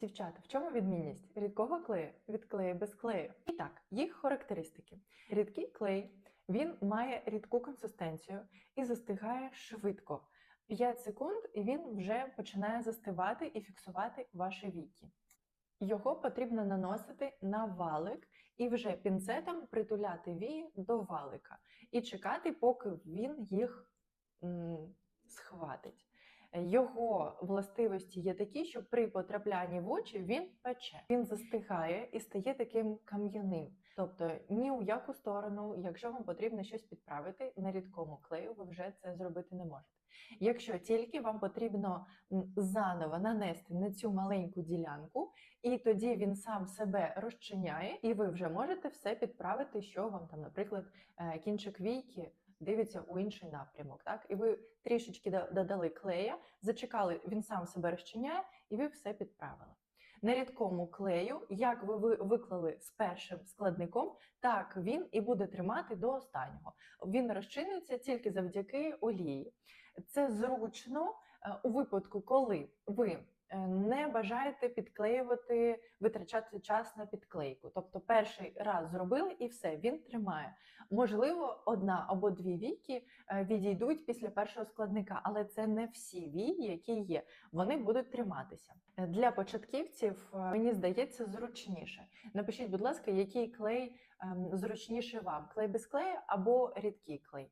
Дівчата, в чому відмінність рідкого клею від клею без клею? І так, їх характеристики. Рідкий клей він має рідку консистенцію і застигає швидко. 5 секунд, і він вже починає застивати і фіксувати ваші віки. Його потрібно наносити на валик і вже пінцетом притуляти вії до валика і чекати, поки він їх м, схватить. Його властивості є такі, що при потраплянні в очі він пече. Він застигає і стає таким кам'яним. Тобто ні у яку сторону, якщо вам потрібно щось підправити на рідкому клею, ви вже це зробити не можете. Якщо тільки вам потрібно заново нанести на цю маленьку ділянку, і тоді він сам себе розчиняє, і ви вже можете все підправити, що вам там, наприклад, е, кінчик війки дивиться у інший напрямок. Так, і ви трішечки додали клея, зачекали, він сам себе розчиняє, і ви все підправили. На рідкому клею, як ви ви- виклали з першим складником, так він і буде тримати до останнього. Він розчиниться тільки завдяки олії. Це зручно е, у випадку, коли ви не бажаєте підклеювати, витрачати час на підклейку. Тобто перший раз зробили і все, він тримає. Можливо, одна або дві війки е, відійдуть після першого складника, але це не всі вії, які є. Вони будуть триматися. Е, Для початківців е, мені здається зручніше. Напишіть, будь ласка, який клей ем, зручніше вам: клей без клею або рідкий клей.